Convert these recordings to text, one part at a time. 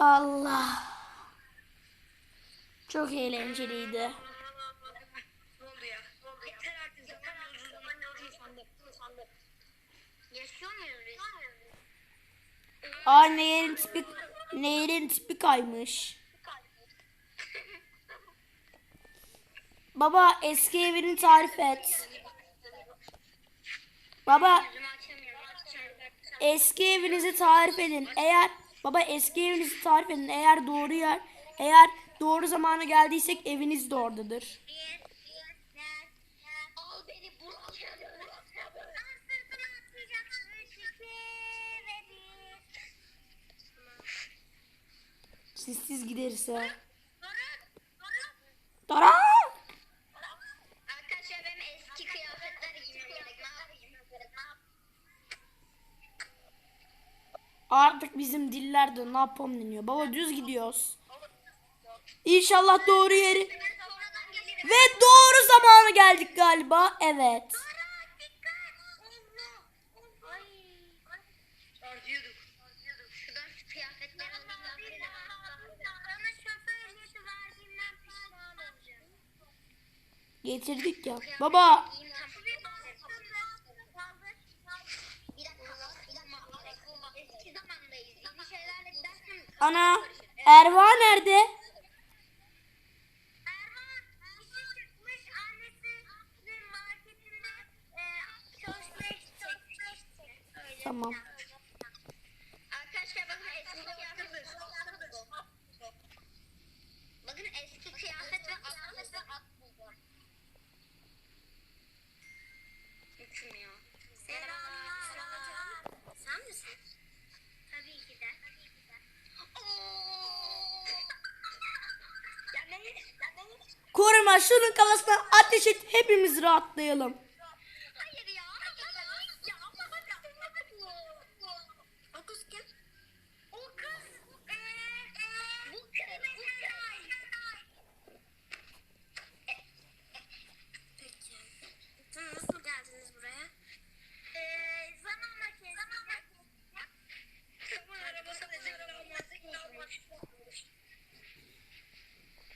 Allah. Çok eğlenceliydi. Aa nehrin tipi, nehrin tipi kaymış. Baba eski evini tarif et. Baba eski evinizi tarif edin. Eğer Baba eski evinizi tarif edin. Eğer doğru yer, eğer doğru zamana geldiysek eviniz de oradadır. Siz siz giderse. Artık bizim diller de ne yapalım deniyor. Baba düz gidiyoruz. İnşallah doğru yeri. Ve doğru zamanı geldik galiba. Evet. Getirdik ya. Baba Ana Erva nerede? E, tamam. Arkadaşlar bakın eski kıyafet. Bakın eski kıyafet ve atlas ve at buldum. Sen misin? var şunun kafasına ateş et hepimiz rahatlayalım.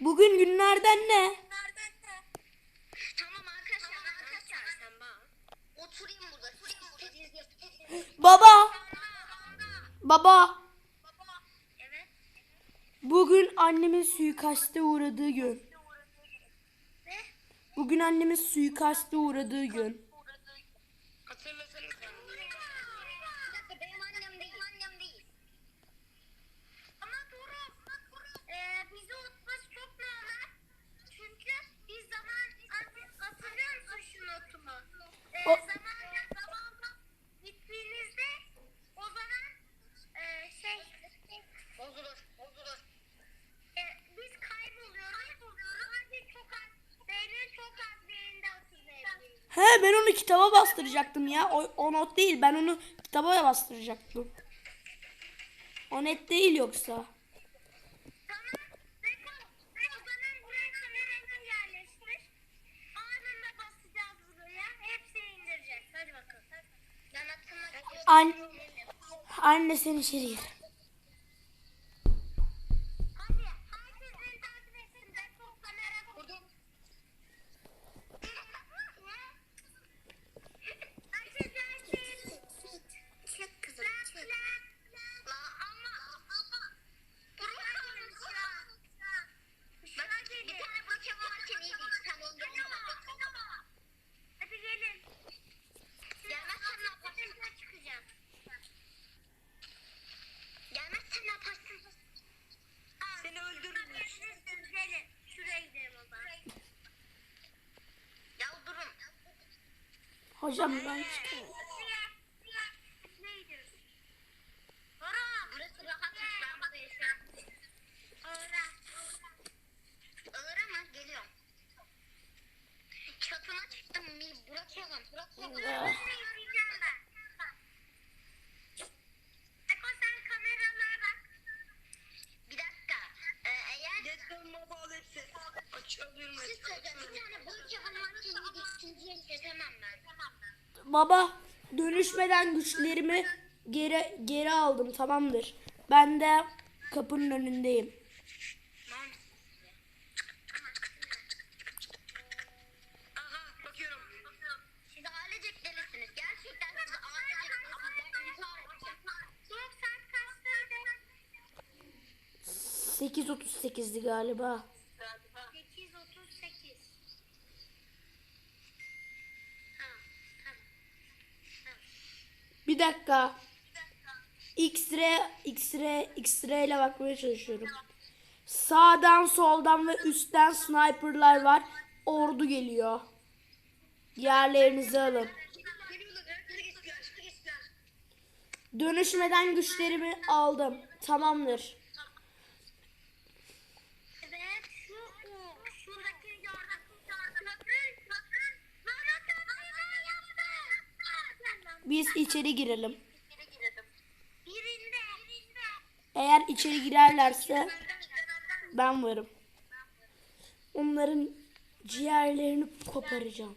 Bugün günlerden ne? Bugün annemin suikaste uğradığı gün. Bugün annemin suikaste uğradığı gün. Ben onu kitaba bastıracaktım ya. O, o not değil ben onu kitaba bastıracaktım. O net değil yoksa. An annesini içeri gir. Hocam ben çıkıyorum. Çalıyorum. Siz söyleyeceğim. Bir tane bulacağım. Tamam ben baba dönüşmeden güçlerimi geri geri aldım tamamdır. Ben de kapının önündeyim. Sekiz otuz sekizdi galiba. dakika. X-ray, X-ray, X-ray ile bakmaya çalışıyorum. Sağdan, soldan ve üstten sniperlar var. Ordu geliyor. Yerlerinizi alın. Dönüşmeden güçlerimi aldım. Tamamdır. Biz içeri girelim. Eğer içeri girerlerse ben varım. Onların ciğerlerini koparacağım.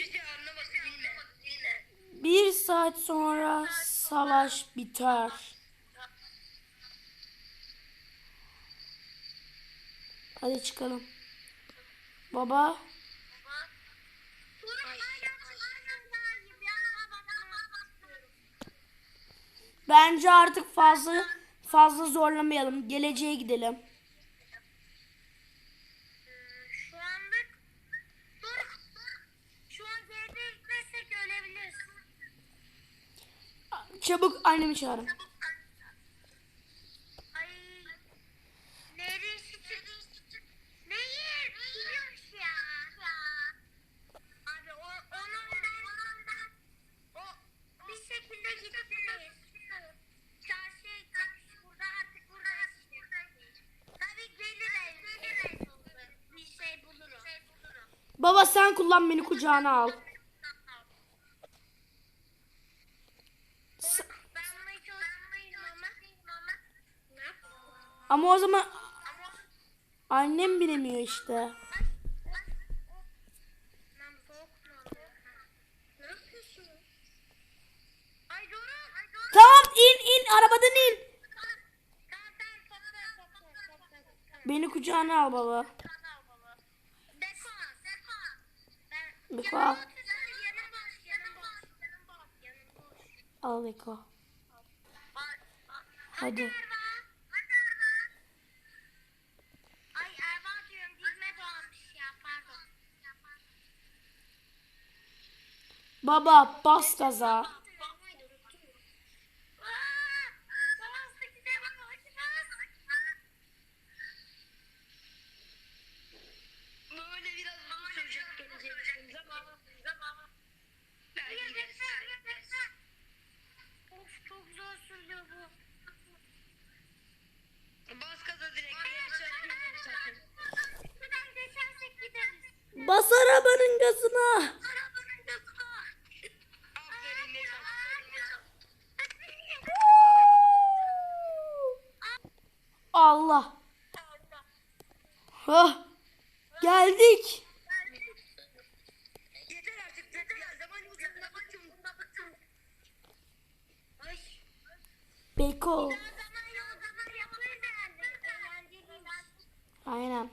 saat sonra savaş biter. Hadi çıkalım. Baba. Bence artık fazla fazla zorlamayalım. Geleceğe gidelim. Çabuk annemi çağırın. Baba sen kullan beni kucağına al. Ama o zaman annem bilemiyor işte. Tamam in in arabadan in. Beni kucağına al baba. Beko. Al Beko. Hadi. Baba, posso casar? Allah. Hah. Geldik. Beko. Aynen.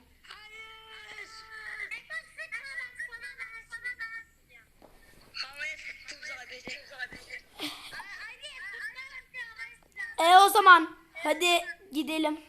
E o zaman hadi gidelim.